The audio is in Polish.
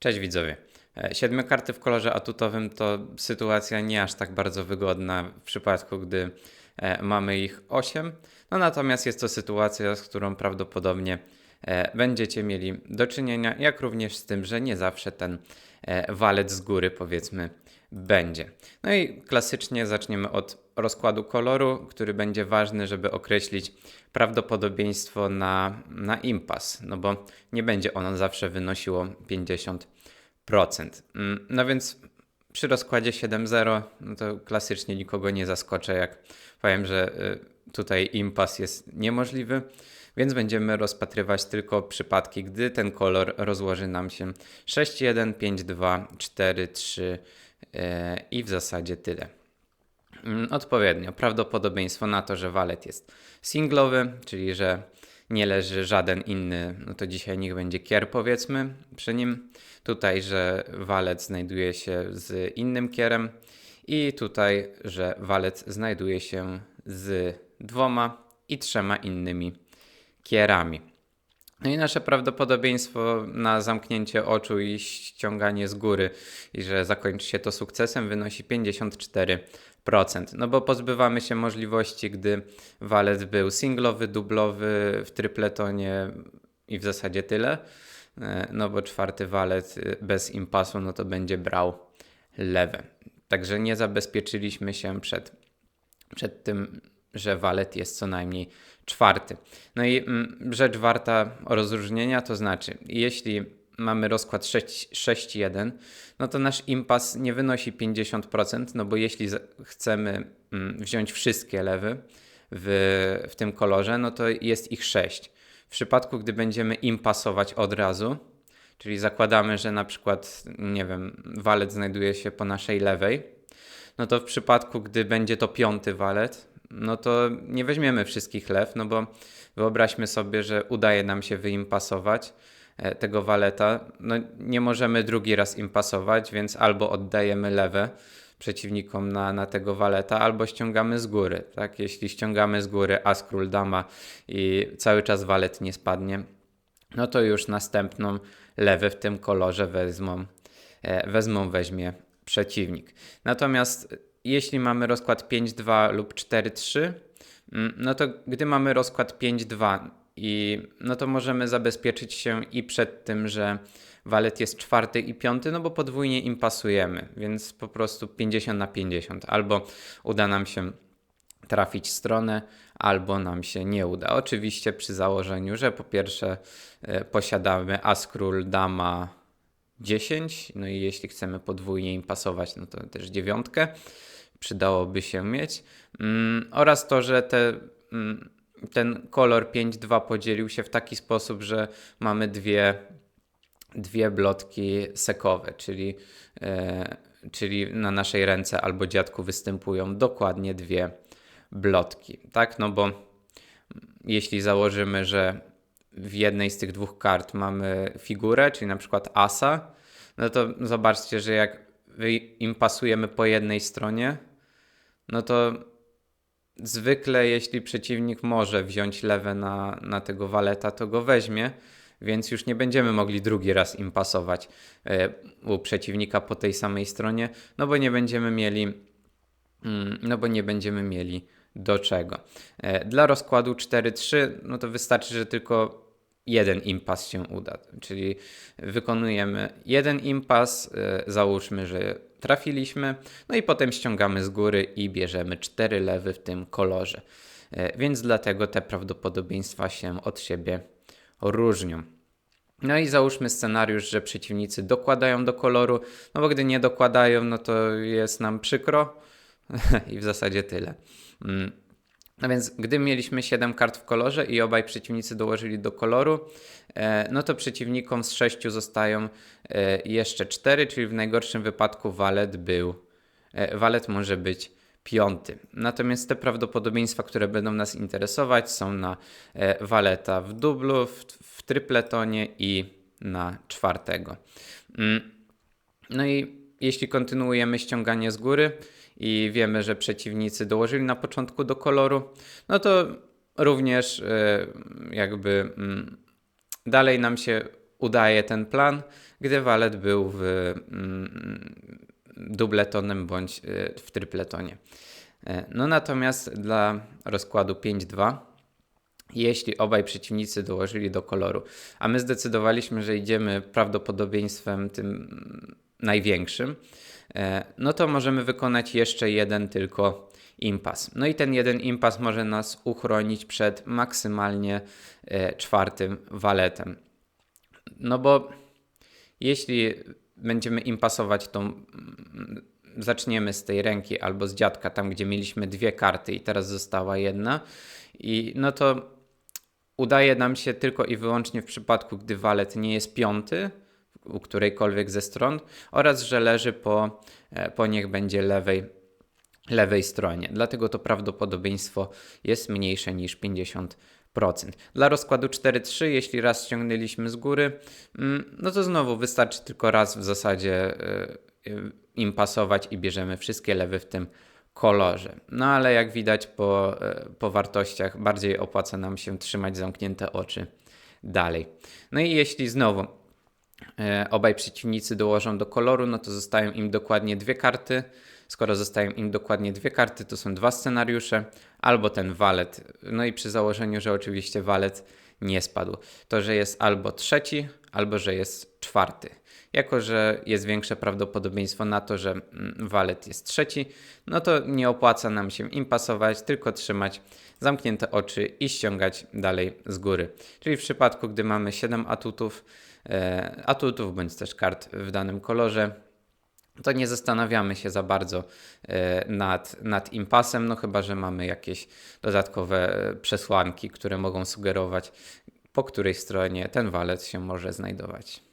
Cześć widzowie. E, Siedmiu karty w kolorze atutowym to sytuacja nie aż tak bardzo wygodna w przypadku, gdy e, mamy ich 8. No natomiast jest to sytuacja, z którą prawdopodobnie e, będziecie mieli do czynienia, jak również z tym, że nie zawsze ten walet z góry powiedzmy będzie. No i klasycznie zaczniemy od rozkładu koloru, który będzie ważny, żeby określić prawdopodobieństwo na, na impas, no bo nie będzie ono zawsze wynosiło 50%. Mm, No więc przy rozkładzie 7-0, no to klasycznie nikogo nie zaskoczę, jak powiem, że y, tutaj impas jest niemożliwy, więc będziemy rozpatrywać tylko przypadki, gdy ten kolor rozłoży nam się 6-1, 5-2, 4-3 y, i w zasadzie tyle. Mm, Odpowiednio prawdopodobieństwo na to, że walet jest singlowy, czyli że nie leży żaden inny, no to dzisiaj niech będzie kier powiedzmy przy nim. Tutaj, że walet znajduje się z innym kierem i tutaj, że walet znajduje się z dwoma i trzema innymi kierami. No i nasze prawdopodobieństwo na zamknięcie oczu i ściąganie z góry i że zakończy się to sukcesem wynosi 54%. No bo pozbywamy się możliwości, gdy walet był singlowy, dublowy w trypletonie i w zasadzie tyle. E, No bo czwarty walet y, bez impasu no to będzie brał lewe. Także nie zabezpieczyliśmy się przed przed tym, że walet jest co najmniej czwarty. No i mm, rzecz warta rozróżnienia, to znaczy, jeśli mamy rozkład 6 6-1, no to nasz impas nie wynosi 50%, no bo jeśli chcemy mm, wziąć wszystkie lewy w, w tym kolorze, no to jest ich 6. W przypadku, gdy będziemy impasować od razu, czyli zakładamy, że na przykład, nie wiem, walet znajduje się po naszej lewej, no to w przypadku, gdy będzie to piąty walet, no to nie weźmiemy wszystkich lew, no bo wyobraźmy sobie, że udaje nam się wyimpasować e, tego waleta. No nie możemy drugi raz impasować, więc albo oddajemy lewe przeciwnikom na, na tego waleta, albo ściągamy z góry. Tak? Jeśli ściągamy z góry as król dama i cały czas walet nie spadnie, no to już następną lewę w tym kolorze wezmą, e, wezmą weźmie przeciwnik. Natomiast jeśli mamy rozkład 5-2 lub 4-3, mm, no to gdy mamy rozkład 5-2 i no to możemy zabezpieczyć się i przed tym, że walet jest czwarty i piąty, no bo podwójnie im pasujemy, więc po prostu 50 na 50. Albo uda nam się trafić stronę, albo nam się nie uda. Oczywiście przy założeniu, że po pierwsze e, posiadamy as król, dama, 10, no i jeśli chcemy podwójnie im pasować, no to też dziewiątkę przydałoby się mieć. Mm, oraz to, że te, mm, ten kolor 5-2 podzielił się w taki sposób, że mamy dwie, dwie blotki sekowe, czyli, e, czyli na naszej ręce albo dziadku występują dokładnie dwie blotki. Tak, no bo jeśli założymy, że w jednej z tych dwóch kart mamy figurę, czyli na przykład asa, no to zobaczcie, że jak im pasujemy po jednej stronie, no to zwykle jeśli przeciwnik może wziąć lewe na, na tego waleta, to go weźmie, więc już nie będziemy mogli drugi raz im pasować e, u przeciwnika po tej samej stronie, no bo nie będziemy mieli Mm, no bo nie będziemy mieli do czego. E, Dla rozkładu 4-3, no to wystarczy, że tylko jeden impas się uda, czyli wykonujemy jeden impas, e, załóżmy, że trafiliśmy, no i potem ściągamy z góry i bierzemy cztery lewy w tym kolorze. E, Więc dlatego te prawdopodobieństwa się od siebie różnią. No i załóżmy scenariusz, że przeciwnicy dokładają do koloru, no bo gdy nie dokładają, no to jest nam przykro i w zasadzie tyle. Mm. No więc gdy mieliśmy 7 kart w kolorze i obaj przeciwnicy dołożyli do koloru, e, no to przeciwnikom z 6 zostają e, jeszcze 4, czyli w najgorszym wypadku walet był, e, walet może być piąty. Natomiast te prawdopodobieństwa, które będą nas interesować są na waleta w dublu, w, w trypletonie i na czwartego. Mm. No i jeśli kontynuujemy ściąganie z góry i wiemy, że przeciwnicy dołożyli na początku do koloru, no to również e, jakby mm, dalej nam się udaje ten plan, gdy walet był w mm, dubletonem bądź y, w trypletonie. E, no natomiast dla rozkładu 5-2 jeśli obaj przeciwnicy dołożyli do koloru, a my zdecydowaliśmy, że idziemy prawdopodobieństwem tym największym, e, no to możemy wykonać jeszcze jeden tylko impas. No i ten jeden impas może nas uchronić przed maksymalnie e, czwartym waletem. No bo jeśli będziemy impasować tą mm, zaczniemy z tej ręki albo z dziadka, tam gdzie mieliśmy dwie karty i teraz została jedna, i no to udaje nam się tylko i wyłącznie w przypadku, gdy walet nie jest piąty u którejkolwiek ze stron oraz że leży po, e, po niech będzie lewej, lewej stronie. Dlatego to prawdopodobieństwo jest mniejsze niż 50%. Dla rozkładu 4-3, jeśli raz ściągnęliśmy z góry, mm, no to znowu wystarczy tylko raz w zasadzie e, im pasować i bierzemy wszystkie lewy w tym kolorze. No ale jak widać po, e, po wartościach, bardziej opłaca nam się trzymać zamknięte oczy dalej. No i jeśli znowu obaj przeciwnicy dołożą do koloru, no to zostają im dokładnie dwie karty. Skoro zostają im dokładnie dwie karty, to są dwa scenariusze, albo ten walet, no i przy założeniu, że oczywiście walet nie spadł. To, że jest albo trzeci, albo że jest czwarty. Jako, że jest większe prawdopodobieństwo na to, że mm, walet jest trzeci, no to nie opłaca nam się impasować, tylko trzymać zamknięte oczy i ściągać dalej z góry. Czyli w przypadku, gdy mamy 7 atutów, e, atutów bądź też kart w danym kolorze, to nie zastanawiamy się za bardzo e, nad, nad impasem, no chyba, że mamy jakieś dodatkowe e, przesłanki, które mogą sugerować, po której stronie ten walet się może znajdować.